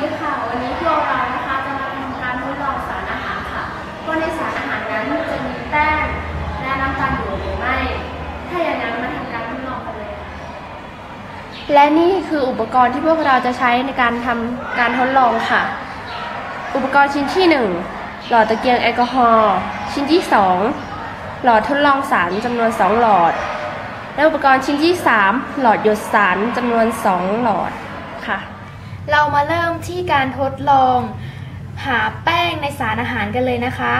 ดีค่ะ วันนี้พวกเรานะคะจะมาทำการทดลองสารอาหารค่ะว่าในสารอาหารนั้นจะมีแป้งและน้ำตาลอยู่หรือไม่ ถ้าอย่างนั้นมาทำการทดลองกันเลยค่ะและนี่คืออุปกรณ์ที่พวกเราจะใช้ในการทำการทดลองค่ะ อุปกรณ์ชิ้นที่ 1 หลอดตะเกียงแอลกอฮอล์ชิ้นที่ 2 หลอดทดลองสารจำนวน 2 หลอด และอุปกรณ์ชิ้นที่ 3 หลอดหยดสารจำนวน 2 หลอดค่ะ เรามาเริ่มที่การทดลอง หาแป้งในสารอาหารกันเลยนะคะ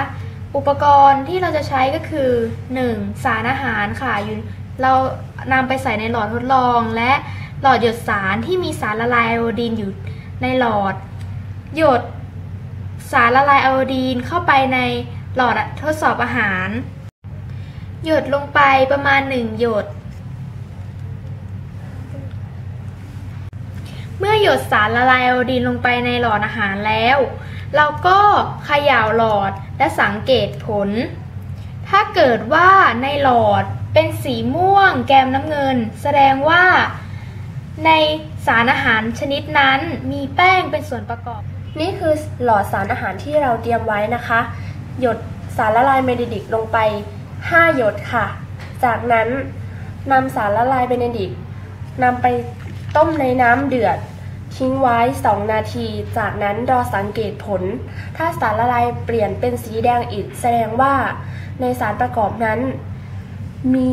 อุปกรณ์ที่เราจะใช้ก็คือ 1. สารอาหารค่ะอยู่เรานำไปใส่ในหลอดทดลอง และหลอดหยดสารที่มีสารละลายไอโอดีนอยู่ในหลอด หยดสารละลายไอโอดีนเข้าไปในหลอดทดสอบอาหาร หยดลงไปประมาณ 1 หยด เมื่อหยดสารละลายไอโอดีนลงไปในหลอดอาหารแล้ว เราก็เขย่าหลอดและสังเกตผล ถ้าเกิดว่าในหลอดเป็นสีม่วงแกมน้ำเงิน แสดงว่า ในสารอาหารชนิดนั้นมีแป้งเป็นส่วนประกอบ นี่คือหลอดสารอาหารที่เราเตรียมไว้นะคะ หยดสารละลายเบเนดิกลงไป 5 หยดค่ะ จากนั้นนำสารละลายเบเนดิกนำไปต้มในน้ำเดือด ทิ้งไว้ 2 นาที จากนั้นรอสังเกตผล ถ้าสารละลายเปลี่ยนเป็นสีแดงอีกแสดงว่า ในสารประกอบนั้น มี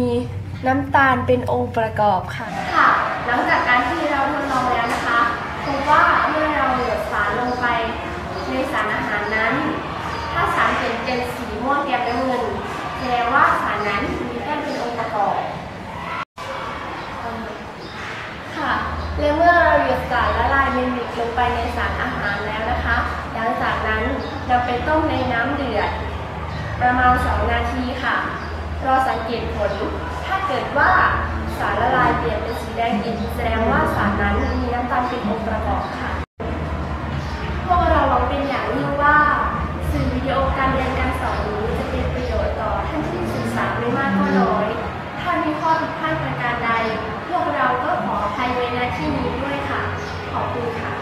น้ำตาลเป็นองค์ประกอบค่ะ ค่ะ หลังจากการที่เราทดลองแล้วนะคะพบว่าเมื่อเราหยดสารลงไปในสารอาหารนั้น ถ้าสารเปลี่ยนเป็นสีม่วงแกมน้ำเงินแสดงว่าสารนั้นมีแป้งเป็นองค์ประกอบ ค่ะ และเมื่อ เราหยดสารละลายเมนิกลงไปในสารอาหารแล้วนะคะ หลังจากนั้นเราไปต้มในน้ำเดือด ประมาณ 2 นาทีค่ะ รอสังเกตผล ถ้าเกิดว่าสารละลายเปลี่ยนเป็นสีแดงอีกแสดงว่าสารนั้นมีน้ำตาลเป็นองค์ประกอบค่ะ พวกเราหวังเป็นอย่างยิ่งว่าสื่อวิดีโอการเรียนการสอนนี้จะเป็นประโยชน์ต่อท่านที่ศึกษาไม่มากก็น้อย ถ้ามีข้อผิดพลาดประการใด พวกเราก็ขออภัยไว้ณที่นี้ด้วย ค่ะขอบคุณค่ะ